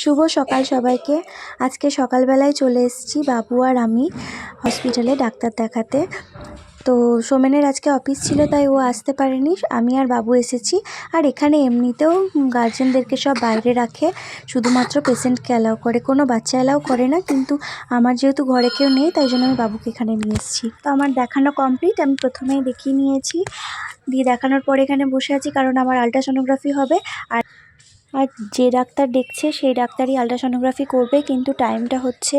শুভ সকাল সবাইকে। আজকে সকালবেলায় চলে এসেছি বাবু আর আমি হসপিটালে ডাক্তার দেখাতে। তো সোমেনের আজকে অফিস ছিল, তাই ও আসতে পারেনি। আমি আর বাবু এসেছি। আর এখানে এমনিতেও গার্জেনদেরকে সব বাইরে রাখে। শুধুমাত্র পেশেন্টকে অ্যালাউ করে। কোনো বাচ্চা অ্যালাউ করে না, কিন্তু আমার যেহেতু ঘরে কেউ নেই, তাই জন্য আমি বাবুকে এখানে নিয়ে এসেছি। তো আমার দেখানো কমপ্লিট আমি প্রথমেই দেখিয়ে নিয়েছি। দিয়ে দেখানোর পরে এখানে বসে আছি, কারণ আমার আলট্রাসোনোগ্রাফি হবে। আর আর যে ডাক্তার দেখছে সেই ডাক্তারই আলট্রাসনোগ্রাফি করবে কিন্তু টাইমটা হচ্ছে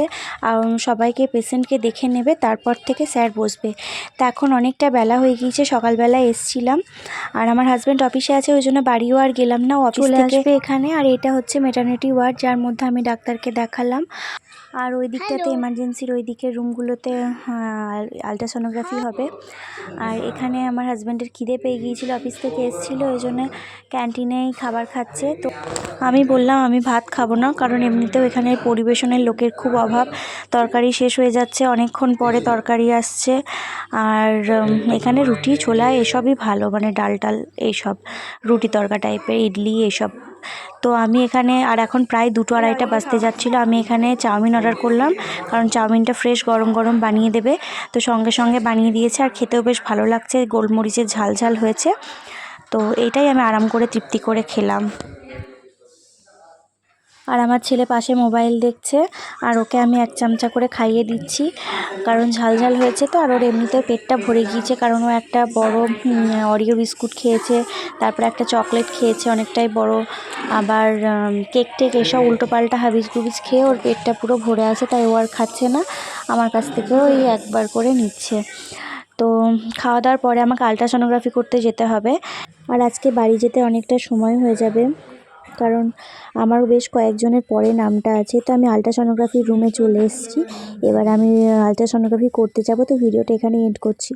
সবাইকে পেশেন্টকে দেখে নেবে তারপর থেকে স্যার বসবে। তা এখন অনেকটা বেলা হয়ে গিয়েছে সকালবেলা এসছিলাম। আর আমার হাজব্যান্ড অফিসে আছে ওই জন্য বাড়িও আর গেলাম না অফিস আসবে এখানে। আর এটা হচ্ছে মেটার্নিটি ওয়ার্ড যার মধ্যে আমি ডাক্তারকে দেখালাম। আর ওই দিকটাতে এমার্জেন্সির ওই দিকের রুমগুলোতে আলট্রাসোনোগ্রাফি হবে। আর এখানে আমার হাজব্যান্ডের খিদে পেয়ে গিয়েছিল অফিস থেকে এসেছিল ওই জন্য ক্যান্টিনেই খাবার খাচ্ছে। তো আমি বললাম, আমি ভাত খাব না, কারণ এমনিতেও এখানে পরিবেশনের লোকের খুব অভাব। তরকারি শেষ হয়ে যাচ্ছে, অনেকক্ষণ পরে তরকারি আসছে। আর এখানে রুটি, ছোলা এসবই ভালো মানে ডাল টাল এইসব রুটি তরকা টাইপের, ইডলি এইসব তো আমি এখানে, আর এখন প্রায় দুটো আড়াইটা বাজতে যাচ্ছিল, আমি এখানে চাউমিন অর্ডার করলাম, কারণ চাউমিনটা ফ্রেশ গরম গরম বানিয়ে দেবে। তো সঙ্গে সঙ্গে বানিয়ে দিয়েছে, আর খেতেও বেশ ভালো লাগছে, গোলমরিচের ঝাল ঝাল হয়েছে। তো এইটাই আমি আরাম করে তৃপ্তি করে খেলাম। আর আমার ছেলে পাশে মোবাইল দেখছে, আর ওকে আমি এক চামচা করে খাইয়ে দিচ্ছি। কারণ ঝাল ঝাল হয়েছে তো, আর ওর এমনিতে পেটটা ভরে গিয়েছে, কারণ ও একটা বড় অরিও বিস্কুট খেয়েছে, তারপরে একটা চকলেট খেয়েছে, অনেকটাই বড়। আবার কেক টেক এসব উল্টোপাল্টা হাবিজ গুবিজ খেয়ে ওর পেটটা পুরো ভরে আছে, তাই ও আর খাচ্ছে না। আমার কাছ থেকেও ওই একবার করে নিচ্ছে। তো খাওয়া দাওয়ার পরে আমাকে আলট্রাসোনোগ্রাফি করতে যেতে হবে। আর আজকে বাড়ি যেতে অনেকটা সময় হয়ে যাবে। কারণ আমারও বেশ কয়েকজনের পরে নামটা আছে, তো আমি আলট্রাসনোগ্রাফির রুমে চলে এসেছি। এবার আমি আলট্রাসনোগ্রাফি করতে যাব, তো ভিডিওটা এখানে এন্ড করছি।